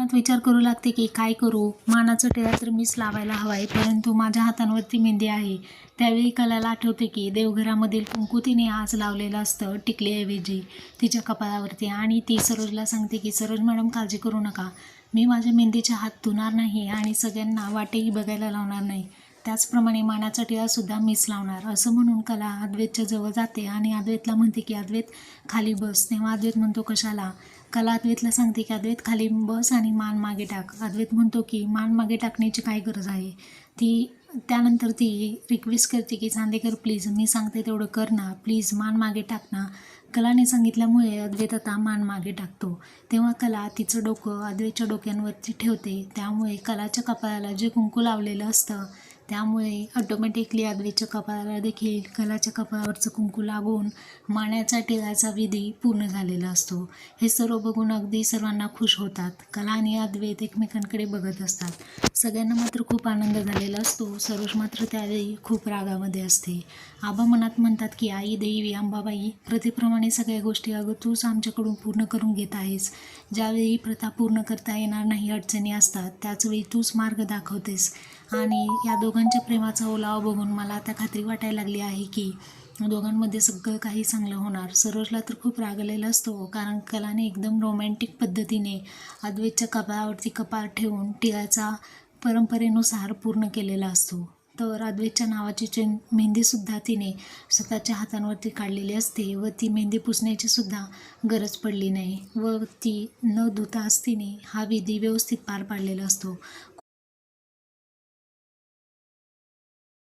मनात विचार करू लागते की काय करू? मानाचं टिळा तर मीच लावायला हवा आहे परंतु माझ्या हातांवरती मेहंदी आहे. त्यावेळी कलाला आठवते की देवघरामधील कुंकू तिने आज लावलेलं असतं टिकलीऐवजी तिच्या कपाळावरती. आणि ती सरोजला सांगते की सरोज मॅडम काळजी करू नका. मी माझ्या मेहंदीच्या हात धुणार नाही आणि सगळ्यांना वाटेही बघायला लावणार नाही. त्याचप्रमाणे मानाचा टिळासुद्धा मीच लावणार. असं म्हणून कला अद्वैतच्या जवळ जाते आणि अद्वैतला म्हणते की अद्वैत खाली बस. तेव्हा अद्वैत म्हणतो कशाला? कला अद्वैतला सांगते की अद्वैत खाली बस आणि मान मागे टाक. अद्वैत म्हणतो की मान मागे टाकण्याची काय गरज आहे? ती त्यानंतर ती रिक्वेस्ट करते की चांदेकर प्लीज मी सांगते तेवढं कर ना. प्लीज मान मागे टाक ना. कलाने सांगितल्यामुळे अद्वैत आता मान मागे टाकतो. तेव्हा कला तिचं डोकं अद्वैतच्या डोक्यांवरती ठेवते. त्यामुळे कलाच्या कपाळाला जे कुंकू लावलेलं असतं त्यामुळे ऑटोमॅटिकली अद्वैतच्या कपाळाला देखील कलाच्या कपाळावरचं कुंकू लागून माण्याचा टिळाचा विधी पूर्ण झालेला असतो. हे सर्व बघून अगदी सर्वांना खुश होतात. कला आणि अद्वैत एकमेकांकडे बघत असतात. सगळ्यांना मात्र खूप आनंद झालेला असतो. सरोज मात्र त्यावेळी खूप रागामध्ये असते. आबा मनात म्हणतात की आई देवी अंबाबाई प्रथेप्रमाणे सगळ्या गोष्टी अगं तूच आमच्याकडून पूर्ण करून घेत आहेस. ज्यावेळी प्रथा पूर्ण करता येणार नाही अडचणी असतात त्याचवेळी तूच मार्ग दाखवतेस. आणि या दोघां दोघांच्या प्रेमाचा ओलावा बघून मला आता खात्री वाटायला लागली आहे की दोघांमध्ये सगळं काही चांगलं होणार. सरोजला तर खूप रागलेला असतो कारण कलाने एकदम रोमॅन्टिक पद्धतीने अद्वैतच्या कपाळावरती कपाळ ठेवून टिळाचा परंपरेनुसार पूर्ण केलेला असतो. तर अद्वैतच्या नावाची चेन मेहंदीसुद्धा तिने स्वतःच्या हातांवरती काढलेली असते व ती मेहंदी पुसण्याची सुद्धा गरज पडली नाही व ती न धुताच तिने हा विधी व्यवस्थित पार पाडलेला असतो.